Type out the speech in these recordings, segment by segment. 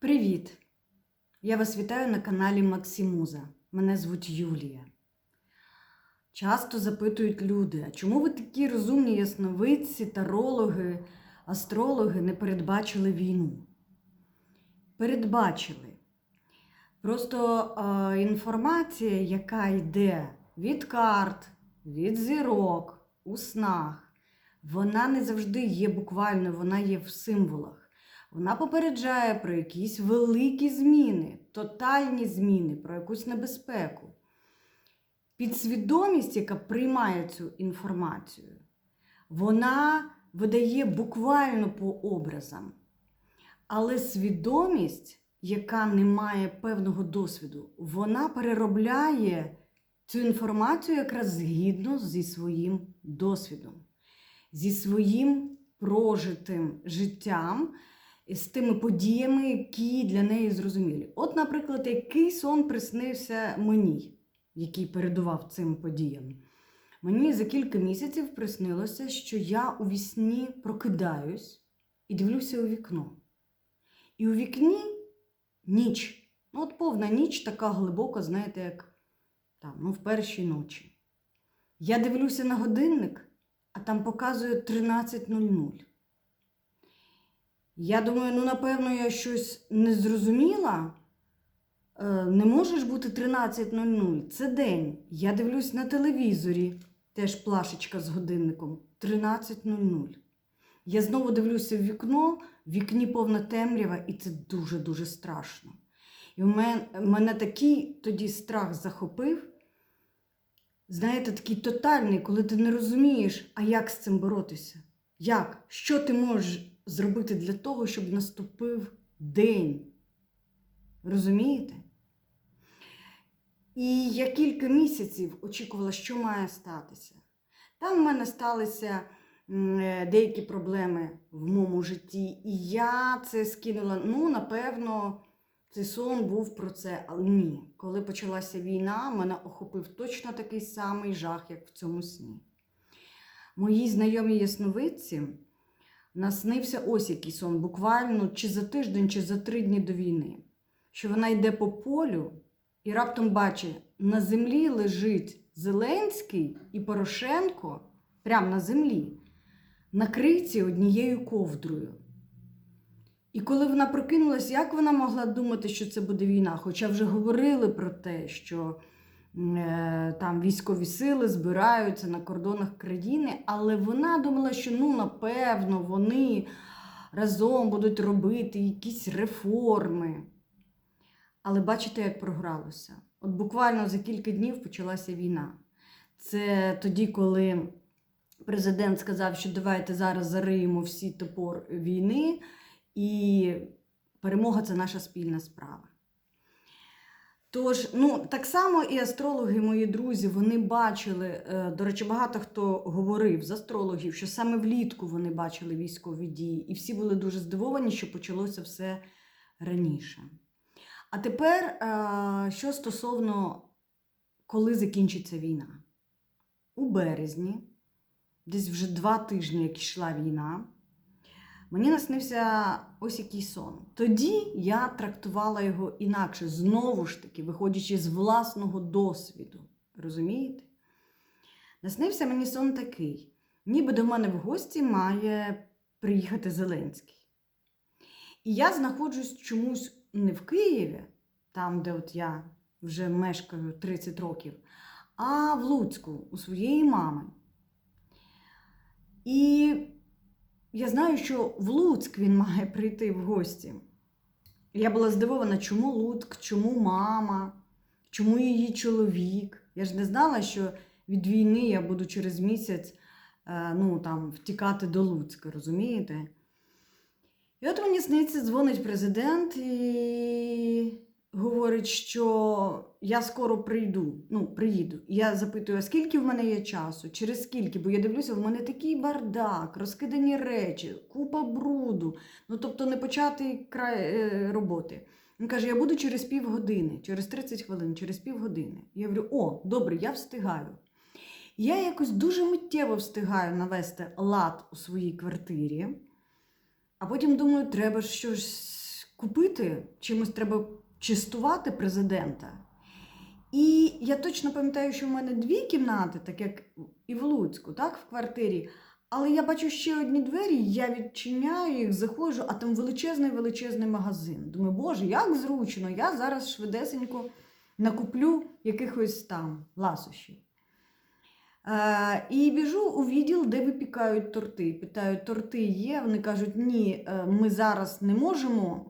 Привіт! Я вас вітаю на каналі Максимуза. Мене звуть Юлія. Часто запитують люди, а чому ви такі розумні ясновидці, тарологи, астрологи не передбачили війну? Передбачили. Просто е, інформація, яка йде від карт, від зірок, у снах, вона не завжди є буквально, вона є в символах. Вона попереджає про якісь великі зміни, тотальні зміни, про якусь небезпеку. Підсвідомість, яка приймає цю інформацію, вона видає буквально по образам. Але свідомість, яка не має певного досвіду, вона переробляє цю інформацію якраз згідно зі своїм досвідом, зі своїм прожитим життям з тими подіями, які для неї зрозумілі. От, наприклад, який сон приснився мені, який передував цим подіям. Мені за кілька місяців приснилося, що я у вісні прокидаюсь і дивлюся у вікно. І у вікні ніч. Ну, от повна ніч, така глибока, знаєте, як там, ну, в першій ночі. Я дивлюся на годинник, а там показує 13.00. Я думаю, ну, напевно, я щось не зрозуміла. Е, Не може ж бути 13.00. Це день. Я дивлюсь на телевізорі, теж плашечка з годинником 13.00. Я знову дивлюся в вікно, в вікні повна темрява, і це дуже-дуже страшно. І в мене, мене такий тоді страх захопив. Знаєте, такий тотальний, коли ти не розумієш, а як з цим боротися? Як? Що ти можеш зробити для того, щоб наступив день? Розумієте? І я кілька місяців очікувала, що має статися. Там в мене сталися е, деякі проблеми в моєму житті, і я це скинула. Ну, напевно, цей сон був про це, але ні. Коли почалася війна, мене охопив точно такий самий жах, як в цьому сні. Моїй знайомій ясновидці наснився ось який сон, буквально чи за тиждень, чи за три дні до війни, що вона йде по полю і раптом бачить, на землі лежить Зеленський і Порошенко прямо на землі, накриті однією ковдрою. І коли вона прокинулась, як вона могла думати, що це буде війна? Хоча вже говорили про те, що там військові сили збираються на кордонах країни, але вона думала, що ну, напевно вони разом будуть робити якісь реформи. Але бачите, як програлося. От буквально за кілька днів почалася війна. Це тоді, коли президент сказав, що давайте зараз зариємо всі топор війни, і перемога це наша спільна справа. Тож, ну, так само і астрологи, мої друзі, вони бачили, е, до речі, багато хто говорив з астрологів, що саме влітку вони бачили військові дії, і всі були дуже здивовані, що почалося все раніше. А тепер, е, що стосовно коли закінчиться війна? У березні, десь вже два тижні, як йшла війна, мені наснився ось який сон. Тоді я трактувала його інакше, знову ж таки, виходячи з власного досвіду. Розумієте? Наснився мені сон такий, ніби до мене в гості має приїхати Зеленський. І я знаходжусь чомусь не в Києві, там, де от я вже мешкаю 30 років, а в Луцьку у своєї мами. І я знаю, що в Луцьк він має прийти в гості. Я була здивована, чому Луцьк, чому мама, чому її чоловік. Я ж не знала, що від війни я буду через місяць е, ну, там, втікати до Луцька, розумієте? І от мені сниться, дзвонить президент і говорить, що я скоро прийду. Ну, приїду. Я запитую, а скільки в мене є часу? Через скільки? Бо я дивлюся, в мене такий бардак, розкидані речі, купа бруду. Ну, тобто не почати край е, роботи. Він каже: я буду через півгодини, через 30 хвилин, через півгодини. Я говорю, о, добре, я встигаю. Я якось дуже миттєво встигаю навести лад у своїй квартирі. А потім думаю, треба щось купити, чимось треба чистувати президента. І я точно пам'ятаю, що в мене дві кімнати, так як і в Луцьку, так, в квартирі. Але я бачу ще одні двері, я відчиняю їх, заходжу, а там величезний величезний магазин. Думаю, боже, як зручно, я зараз швидесенько накуплю якихось там ласощів. І біжу у відділ, де випікають торти. Питаю, торти є. Вони кажуть, ні, е, ми зараз не можемо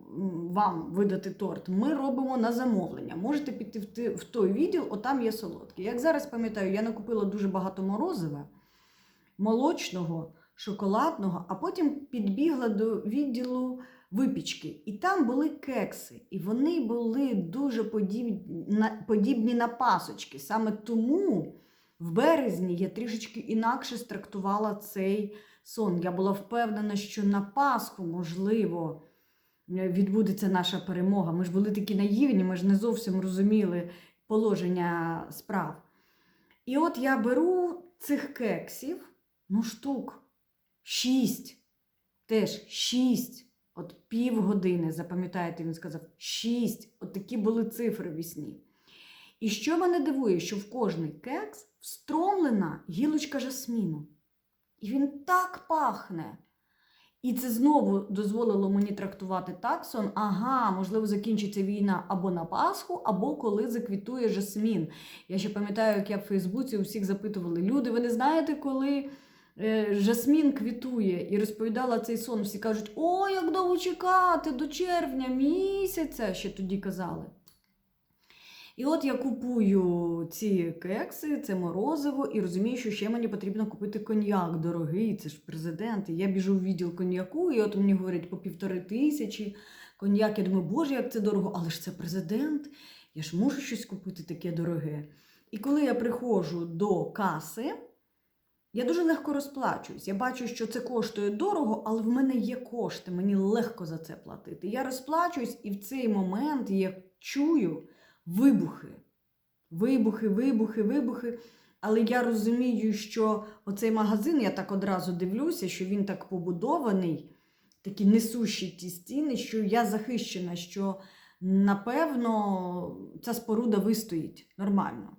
вам видати торт. Ми робимо на замовлення. Можете піти в, той відділ, отам є солодкий. Як зараз пам'ятаю, я накупила дуже багато морозива, молочного, шоколадного, а потім підбігла до відділу випічки. І там були кекси. І вони були дуже подібні на пасочки. Саме тому. В березні я трішечки інакше страктувала цей сон. Я була впевнена, що на Пасху, можливо, е, відбудеться наша перемога. Ми ж були такі наївні, ми ж не зовсім розуміли положення справ. І от я беру цих кексів, ну, штук, шість, теж шість. От півгодини, запам'ятаєте, він сказав, шість. От такі були цифри в сні. І що мене дивує, що в кожний кекс встромлена гілочка жасміну. І він так пахне. І це знову дозволило мені трактувати так сон. Ага, можливо, закінчиться війна або на Пасху, або коли заквітує жасмін. Я ще пам'ятаю, як я в Фейсбуці у всіх запитували: люди, ви не знаєте, коли е, жасмін квітує? І розповідала цей сон. Всі кажуть, о, як довго чекати до червня місяця, ще тоді казали. І от я купую ці кекси, це морозиво, і розумію, що ще мені потрібно купити коньяк дорогий, це ж президент. І я біжу в відділ коньяку, і от мені говорять по півтори тисячі коньяк. Я думаю, боже, як це дорого, але ж це президент, я ж мушу щось купити таке дороге. І коли я приходжу до каси, я дуже легко розплачуюсь. Я бачу, що це коштує дорого, але в мене є кошти, мені легко за це платити. Я розплачуюсь, і в цей момент я чую вибухи. Вибухи, вибухи, вибухи. Але я розумію, що оцей магазин, я так одразу дивлюся, що він так побудований, такі несущі ті стіни, що я захищена, що напевно ця споруда вистоїть нормально.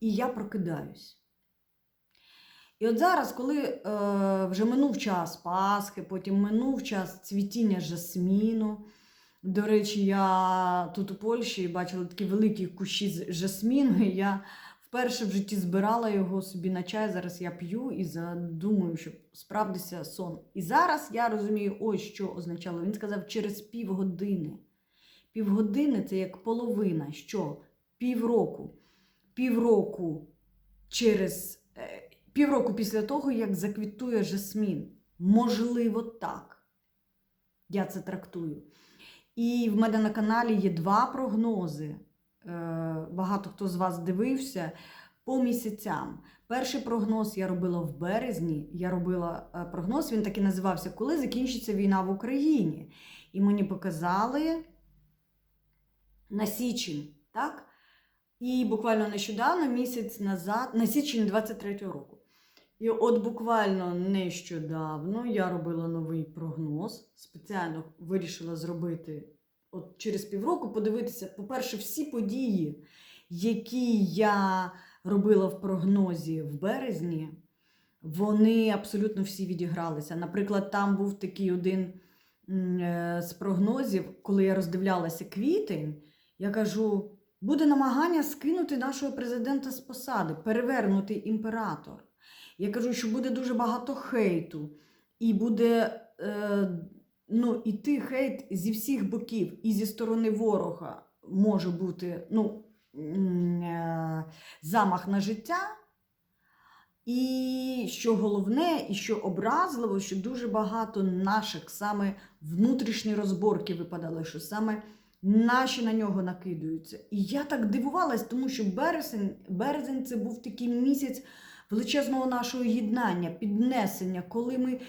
І я прокидаюсь. І от зараз, коли е, вже минув час Пасхи, потім минув час цвітіння жасміну. До речі, я тут у Польщі бачила такі великі кущі з жасміну. Я вперше в житті збирала його собі на чай. Зараз я п'ю і задумую, щоб справдився сон. І зараз я розумію, ось що означало. Він сказав через півгодини. Півгодини це як половина. Що? Півроку. Півроку через е, півроку після того, як заквітує жасмін. Можливо, так. Я це трактую. І в мене на каналі є два прогнози. Е, Багато хто з вас дивився по місяцям. Перший прогноз я робила в березні. Я робила е, прогноз, він так і називався Коли закінчиться війна в Україні. І мені показали на січень, так? І буквально нещодавно, місяць назад, на січень 23-го року. І от буквально нещодавно я робила новий прогноз. Спеціально вирішила зробити от через півроку, подивитися, по-перше, всі події, які я робила в прогнозі в березні, вони абсолютно всі відігралися. Наприклад, там був такий один е, з прогнозів, коли я роздивлялася квітень, я кажу: буде намагання скинути нашого президента з посади, перевернути імператор. Я кажу, що буде дуже багато хейту, і буде е, ну, іти хейт зі всіх боків, і зі сторони ворога може бути ну, е, замах на життя. І що головне, і що образливо, що дуже багато наших саме внутрішні розборки випадали, що саме наші на нього накидаються. І я так дивувалась, тому що березень, березень це був такий місяць величезного нашого єднання, піднесення, коли ми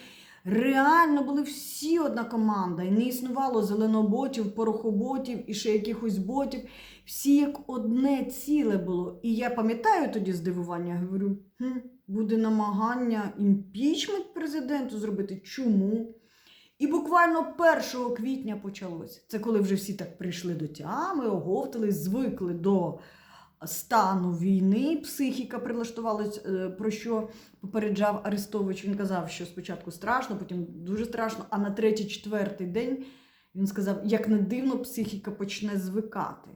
реально були всі одна команда, і не існувало зеленоботів, порохоботів і ще якихось ботів. Всі як одне ціле було. І я пам'ятаю тоді здивування, говорю, хм, буде намагання імпічмент президенту зробити. Чому? І буквально 1 квітня почалось. Це коли вже всі так прийшли до тями, оговтались, звикли до стану війни. Психіка прилаштувалась, е, про що попереджав Арестович. Він казав, що спочатку страшно, потім дуже страшно, а на третій-четвертий день він сказав, як не дивно, психіка почне звикати.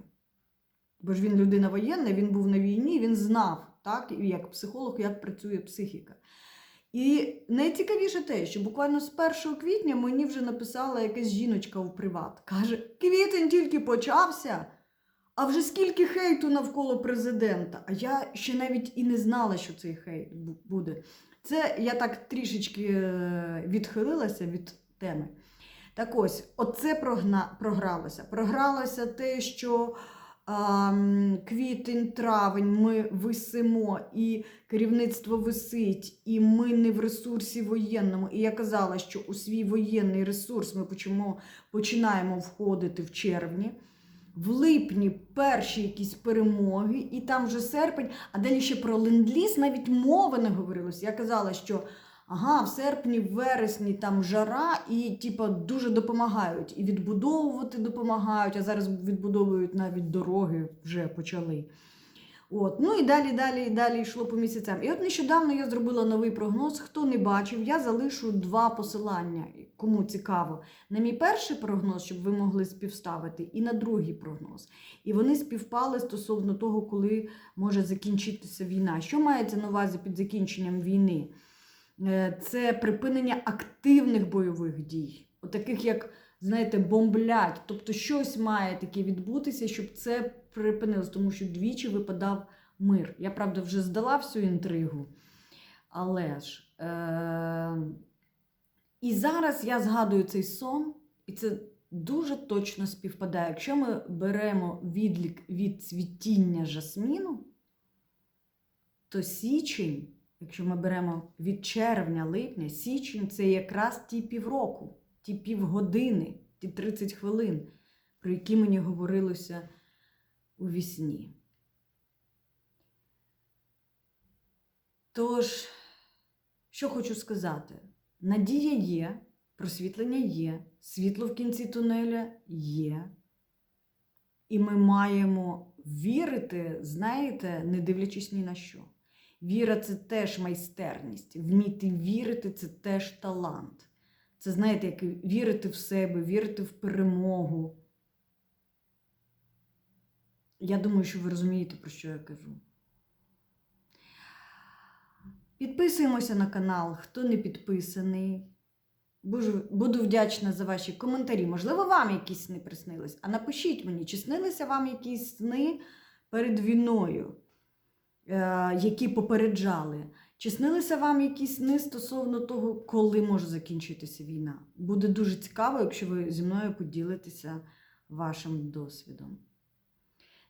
Бо ж він людина воєнна, він був на війні, він знав, так, як психолог, як працює психіка. І найцікавіше те, що буквально з 1 квітня мені вже написала якась жіночка у приват. Каже, квітень тільки почався, а вже скільки хейту навколо президента. А я ще навіть і не знала, що цей хейт буде. Це я так трішечки е, відхилилася від теми. Так ось, оце прогна... програлося. Програлося те, що ам, квітень, травень ми висимо, і керівництво висить, і ми не в ресурсі воєнному. І я казала, що у свій воєнний ресурс ми почимо, починаємо входити в червні. В липні перші якісь перемоги, і там вже серпень, а далі ще про ленд-ліз навіть мови не говорилось. Я казала, що ага, в серпні, в вересні там жара, і типа дуже допомагають. І відбудовувати допомагають, а зараз відбудовують навіть дороги, вже почали. От. Ну і далі, далі, і далі йшло по місяцям. І от нещодавно я зробила новий прогноз. Хто не бачив, я залишу два посилання, кому цікаво. На мій перший прогноз, щоб ви могли співставити, і на другий прогноз. І вони співпали стосовно того, коли може закінчитися війна. Що мається на увазі під закінченням війни? Е, Це припинення активних бойових дій, таких як, знаєте, бомблять. Тобто щось має таке відбутися, щоб це припинилось, тому що двічі випадав мир. Я, правда, вже здала всю інтригу. Але ж. Е- і зараз я згадую цей сон, і це дуже точно співпадає. Якщо ми беремо відлік від цвітіння жасміну, то січень, якщо ми беремо від червня-липня, січень це якраз ті півроку, ті півгодини, ті 30 хвилин, про які мені говорилося у вісні. Тож, що хочу сказати, надія є, просвітлення є, світло в кінці тунеля є. І ми маємо вірити, знаєте, не дивлячись ні на що. Віра це теж майстерність. Вміти вірити це теж талант. Це, знаєте, як вірити в себе, вірити в перемогу. Я думаю, що ви розумієте, про що я кажу. Підписуємося на канал, хто не підписаний. Буду, вдячна за ваші коментарі. Можливо, вам якісь сни приснились. А напишіть мені, чи снилися вам якісь сни перед війною, е, які попереджали. Чи снилися вам якісь сни стосовно того, коли може закінчитися війна? Буде дуже цікаво, якщо ви зі мною поділитеся вашим досвідом.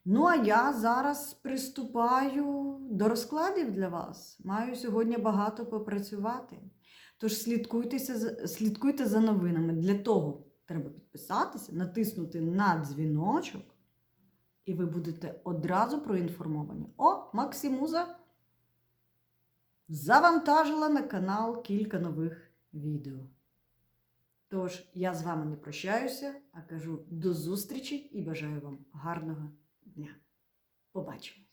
Ну, а я зараз приступаю до розкладів для вас. Маю сьогодні багато попрацювати. Тож слідкуйтеся, слідкуйте за новинами. Для того треба підписатися, натиснути на дзвіночок, і ви будете одразу проінформовані. О, Максимуза завантажила на канал кілька нових відео. Тож, я з вами не прощаюся, а кажу до зустрічі і бажаю вам гарного дня. Побачимо!